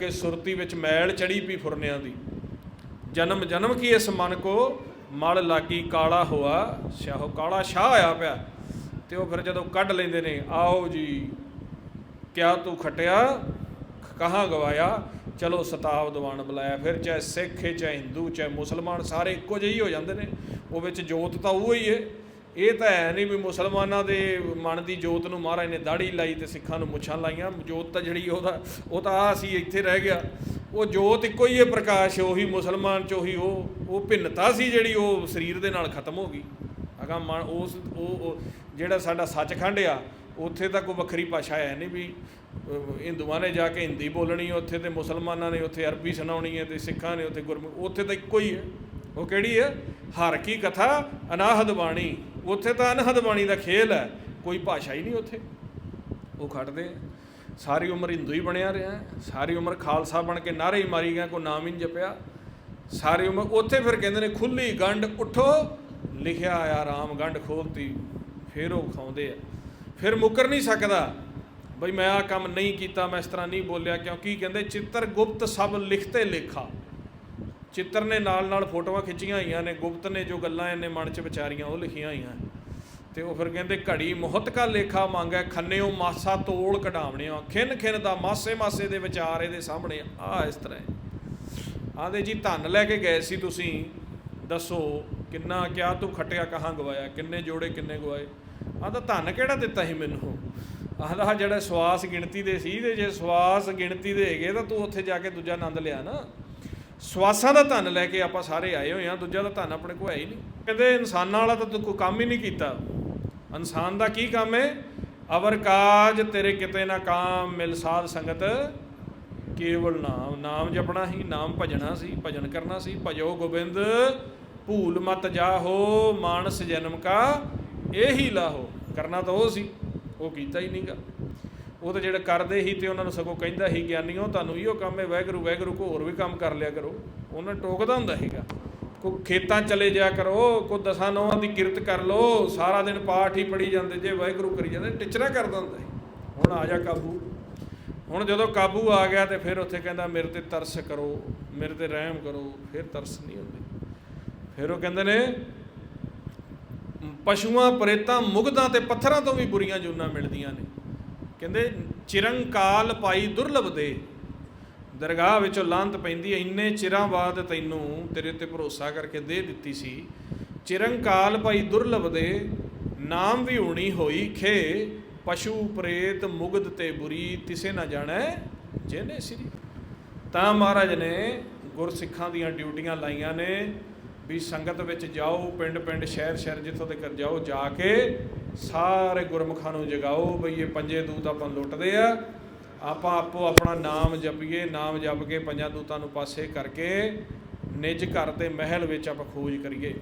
ਕਿ ਸੁਰਤੀ ਵਿੱਚ ਮੈਲ ਚੜੀ ਪਈ ਫੁਰਨਿਆਂ ਦੀ। ਜਨਮ ਜਨਮ ਕੀ ਇਸ ਮਨ ਕੋ? ਮਲ ਲਾਗੀ ਕਾਲਾ ਹੋਆ ਸ਼ਾਹੋ ਕਾਲਾ ਸ਼ਾਹ ਆਇਆ ਪਿਆ। ਤੇ ਉਹ ਫਿਰ ਜਦੋਂ ਕੱਢ ਲੈਂਦੇ ਨੇ, ਆਓ ਜੀ, ਕਿਆ ਤੂੰ ਖਟਿਆ? ਕਹਾਂ ਗਵਾਇਆ? ਚਲੋ ਸਤਾਵ ਦੀਵਾਨ ਬੁਲਾਇਆ ਫਿਰ, ਚਾਹੇ ਸਿੱਖ ਹੈ ਚਾਹੇ ਹਿੰਦੂ, ਚਾਹੇ ਮੁਸਲਮਾਨ, ਸਾਰੇ ਇੱਕੋ ਜਿਹੇ ਹੀ ਹੋ ਜਾਂਦੇ ਨੇ। ਉਹ ਵਿੱਚ ਜੋਤ ਤਾਂ ਉਹ ਹੀ ਹੈ ਇਹ ਤਾਂ ਹੈ ਨਹੀਂ ਵੀ ਮੁਸਲਮਾਨਾਂ ਦੇ ਮਨ ਦੀ ਜੋਤ ਨੂੰ ਮਹਾਰਾਜ ਨੇ ਦਾੜੀ ਲਾਈ ਤੇ ਸਿੱਖਾਂ ਨੂੰ ਮੁੱਛਾਂ ਲਾਈਆਂ। ਜੋਤ ਤਾਂ ਜਿਹੜੀ ਉਹਦਾ ਉਹ ਤਾਂ ਆ ਸੀ, ਇੱਥੇ ਰਹਿ ਗਿਆ। ਉਹ ਜੋਤ ਇੱਕੋ ਹੀ ਹੈ ਪ੍ਰਕਾਸ਼, ਉਹੀ ਮੁਸਲਮਾਨ ਚ ਉਹੀ ਉਹ ਉਹ ਭਿੰਨਤਾ ਸੀ ਜਿਹੜੀ ਉਹ ਸਰੀਰ ਦੇ ਨਾਲ ਖਤਮ ਹੋ ਗਈ। ਅਗਾ ਮਨ ਉਸ ਉਹ ਜਿਹੜਾ ਸਾਡਾ ਸੱਚਖੰਡ ਆ, ਉੱਥੇ ਤਾਂ ਕੋਈ ਵੱਖਰੀ ਭਾਸ਼ਾ ਹੈ ਨਹੀਂ ਵੀ ਹਿੰਦੂਆਂ ਨੇ ਜਾ ਕੇ ਹਿੰਦੀ ਬੋਲਣੀ ਉੱਥੇ ਤੇ ਮੁਸਲਮਾਨਾਂ ਨੇ ਉੱਥੇ ਅਰਬੀ ਸੁਣਾਉਣੀ ਹੈ ਤੇ ਸਿੱਖਾਂ ਨੇ ਉੱਥੇ ਗੁਰਮੁਖ ਉੱਥੇ ਤਾਂ ਇੱਕੋ ਹੀ ਹੈ। ਉਹ ਕਿਹੜੀ ਹੈ? ਹਰ ਕੀ ਕਥਾ ਅਨਾਹਦ ਬਾਣੀ। ਉੱਥੇ ਤਾਂ ਅਨਹਦ ਬਾਣੀ ਦਾ ਖੇਲ ਹੈ, ਕੋਈ ਭਾਸ਼ਾ ਹੀ ਨਹੀਂ ਉੱਥੇ। ਉਹ ਖੜਦੇ ਸਾਰੀ ਉਮਰ ਹਿੰਦੂ ਹੀ ਬਣਿਆ ਰਿਹਾ ਸਾਰੀ ਉਮਰ ਖਾਲਸਾ ਬਣ ਕੇ ਨਾਰੇ ਹੀ ਮਾਰੀ ਗਿਆ ਕੋਈ ਨਾਮ ਹੀ ਨਹੀਂ ਜਪਿਆ। ਸਾਰੀ ਉਮਰ ਉੱਥੇ ਫਿਰ ਕਹਿੰਦੇ ਨੇ ਖੁੱਲੀ ਗੰਢ ਉਠੋ, ਲਿਖਿਆ ਆ ਰਾਮ ਗੰਢ ਖੋਲਤੀ, ਫਿਰ ਉਹ ਖਾਉਂਦੇ ਆ। ਫਿਰ ਮੁਕਰ ਨਹੀਂ ਸਕਦਾ, ਬਈ ਮੈਂ ਆ ਕੰਮ ਨਹੀਂ ਕੀਤਾ, ਮੈਂ ਇਸ ਤਰ੍ਹਾਂ ਨਹੀਂ ਬੋਲਿਆ, ਕਿਉਂਕਿ ਕਹਿੰਦੇ ਚਿੱਤਰ ਗੁਪਤ ਸਭ ਲਿਖਤੇ ਲੇਖਾ। ਚਿੱਤਰ ਨੇ ਨਾਲ ਨਾਲ ਫੋਟੋਆਂ ਖਿੱਚੀਆਂ ਹੋਈਆਂ ਨੇ, ਗੁਪਤ ਨੇ ਜੋ ਗੱਲਾਂ ਇਹਨੇ ਮਨ 'ਚ ਵਿਚਾਰੀਆਂ, ਉਹ ਲਿਖੀਆਂ ਹੋਈਆਂ। ਤੇ ਉਹ ਫਿਰ ਕਹਿੰਦੇ, ਘੜੀ ਮੋਹਤ ਕਾ ਲੇਖਾ ਮੰਗੈ, ਖੰਨਿਓ ਮਾਸਾ ਤੋਲ ਕਢਾਵਣਿਓ, ਖਿੰਨ ਖਿੰਨ ਦਾ ਮਾਸੇ ਮਾਸੇ ਦੇ ਵਿਚਾਰ ਇਹਦੇ ਸਾਹਮਣੇ ਆ ਇਸ ਤਰ੍ਹਾਂ ਹੈ। ਆਂਦੇ ਜੀ, ਧਨ ਲੈ ਕੇ ਗਏ ਸੀ ਤੁਸੀਂ, ਦੱਸੋ ਕਿੰਨਾ, ਕਿਆ ਤੂੰ ਖਟਿਆ, ਕਹਾਂ ਗਵਾਇਆ, ਕਿੰਨੇ ਜੋੜੇ, ਕਿੰਨੇ ਗਵਾਏ? ਆਂਦਾ ਧਨ ਕਿਹੜਾ ਦਿੱਤਾ ਸੀ ਮੈਨੂੰ? ਆਂਦਾ ਜਿਹੜਾ ਸਵਾਸ ਗਿਣਤੀ ਦੇ ਸੀ, ਤੇ ਜੇ ਸਵਾਸ ਗਿਣਤੀ ਦੇ ਹੈਗੇ, ਤਾਂ ਤੂੰ ਉੱਥੇ ਜਾ ਕੇ ਦੂਜਾ ਆਨੰਦ ਲਿਆ ਨਾ। ਸਵਾਸਾਂ ਦਾ ਧਨ ਲੈ ਕੇ ਆਪਾਂ ਸਾਰੇ ਆਏ ਹੋਏ ਆ ਦੂਜਾ ਦਾ ਧਨ ਆਪਣੇ ਕੋਲ ਹੈ ਹੀ ਨਹੀਂ। ਕਹਿੰਦੇ ਇਨਸਾਨਾਂ ਵਾਲਾ ਤਾਂ ਤੂੰ ਕੋਈ ਕੰਮ ਹੀ ਨਹੀਂ ਕੀਤਾ। ਇਨਸਾਨ ਦਾ ਕੀ ਕੰਮ ਹੈ? ਅਵਰ ਕਾਜ ਤੇਰੇ ਕਿਤੇ ਨਾ ਕਾਮ ਮਿਲ ਸਾਧ ਸੰਗਤ। ਕੇਵਲ ਨਾਮ ਨਾਮ ਜਪਣਾ ਹੀ, ਨਾਮ ਭਜਣਾ ਸੀ, ਭਜਨ ਕਰਨਾ ਸੀ। ਭਜੋ ਗੋਬਿੰਦ, ਭੂਲ ਮਤ ਜਾਹੋ, ਮਾਨਸ ਜਨਮ ਕਾ ਇਹੀ ਲਾਹੋ। ਕਰਨਾ ਤਾਂ ਉਹ ਸੀ, ਉਹ ਕੀਤਾ ਹੀ ਨਹੀਂਗਾ ਉਹ ਤਾਂ ਜਿਹੜੇ ਕਰਦੇ ਹੀ ਤੇ ਉਹਨਾਂ ਨੂੰ ਸਗੋਂ ਕਹਿੰਦਾ ਹੀ ਗਿਆਨੀਓ, ਤੁਹਾਨੂੰ ਇਹੋ ਕੰਮ ਹੈ ਵੈਗਰੂ ਵੈਗਰੂ ਕੋ ਹੋਰ ਵੀ ਕੰਮ ਕਰ ਲਿਆ ਕਰੋ। ਉਹਨਾਂ ਨੂੰ ਟੋਕਦਾ ਹੁੰਦਾ ਹੈਗਾ ਕੋ ਖੇਤਾਂ ਚਲੇ ਜਾ ਕਰੋ ਕੋ ਦਸਾਂ ਨੌਵਾਂ ਦੀ ਕਿਰਤ ਕਰ ਲੋ ਸਾਰਾ ਦਿਨ ਪਾਠ ਹੀ ਪੜੀ ਜਾਂਦੇ, ਜੇ ਵਾਹਿਗੁਰੂ ਕਰੀ ਜਾਂਦੇ, ਟਿਚਰਾ ਕਰਦਾ ਹੁੰਦਾ ਸੀ। ਹੁਣ ਆ ਜਾ ਕਾਬੂ। ਹੁਣ ਜਦੋਂ ਕਾਬੂ ਆ ਗਿਆ ਤੇ ਫਿਰ ਉੱਥੇ ਕਹਿੰਦਾ, ਮੇਰੇ ਤੇ ਤਰਸ ਕਰੋ, ਮੇਰੇ ਤੇ ਰਹਿਮ ਕਰੋ। ਫਿਰ ਤਰਸ ਨਹੀਂ ਹੁੰਦੀ। ਫਿਰ ਉਹ ਕਹਿੰਦੇ ਨੇ, ਪਸ਼ੂਆਂ, ਪ੍ਰੇਤਾਂ, ਮੁਗਧਾਂ ਤੇ ਪੱਥਰਾਂ ਤੋਂ ਵੀ ਬੁਰੀਆਂ ਜੂਨਾਂ ਮਿਲਦੀਆਂ ਨੇ। ਕਹਿੰਦੇ, ਚਿਰੰਕਾਲ ਪਾਈ ਦੁਰਲਭ ਦੇ। ਦਰਗਾਹ ਵਿੱਚੋਂ ਲਾਂਤ ਪੈਂਦੀ ਐ ਇੰਨੇ ਚਿਰਾਂ ਬਾਅਦ ਤੈਨੂੰ ਤੇਰੇ ਤੇ ਭਰੋਸਾ ਕਰਕੇ ਦੇ ਦਿੱਤੀ ਸੀ। ਚਿਰੰਕਾਲ ਭਾਈ ਦੁਰਲਭ ਦੇ, ਨਾਮ ਵੀ ਹੋਣੀ ਹੋਈ ਖੇ। ਪਸ਼ੂ ਪ੍ਰੇਤ ਮੁਗਦ ਤੇ ਬੁਰੀ, ਤਿਸੇ ਨਾ ਜਾਣੈ ਜਿਹਨੇ ਸ੍ਰੀ। ਤਾਂ ਮਹਾਰਾਜ ਨੇ ਗੁਰਸਿੱਖਾਂ ਦੀਆਂ ਡਿਊਟੀਆਂ ਲਾਈਆਂ ਨੇ ਵੀ ਸੰਗਤ ਵਿੱਚ ਜਾਓ ਪਿੰਡ ਪਿੰਡ ਸ਼ਹਿਰ ਸ਼ਹਿਰ ਜਿੱਥੋਂ ਤੱਕ ਜਾਓ, ਜਾ ਕੇ ਸਾਰੇ ਗੁਰਮੁਖਾਂ ਨੂੰ ਜਗਾਓ ਬਈ ਇਹ ਪੰਜੇ ਦੂਤ ਆਪਾਂ ਲੁੱਟਦੇ ਆ। ਆਪਾਂ ਆਪੋ ਆਪਣਾ ਨਾਮ ਜਪੀਏ, ਨਾਮ ਜਪ ਕੇ ਪੰਜਾਂ ਦੂਤਾਂ ਨੂੰ ਪਾਸੇ ਕਰਕੇ ਨਿਜ ਘਰ ਤੇ ਮਹਿਲ ਵਿੱਚ ਆਪਾਂ ਖੋਜ ਕਰੀਏ।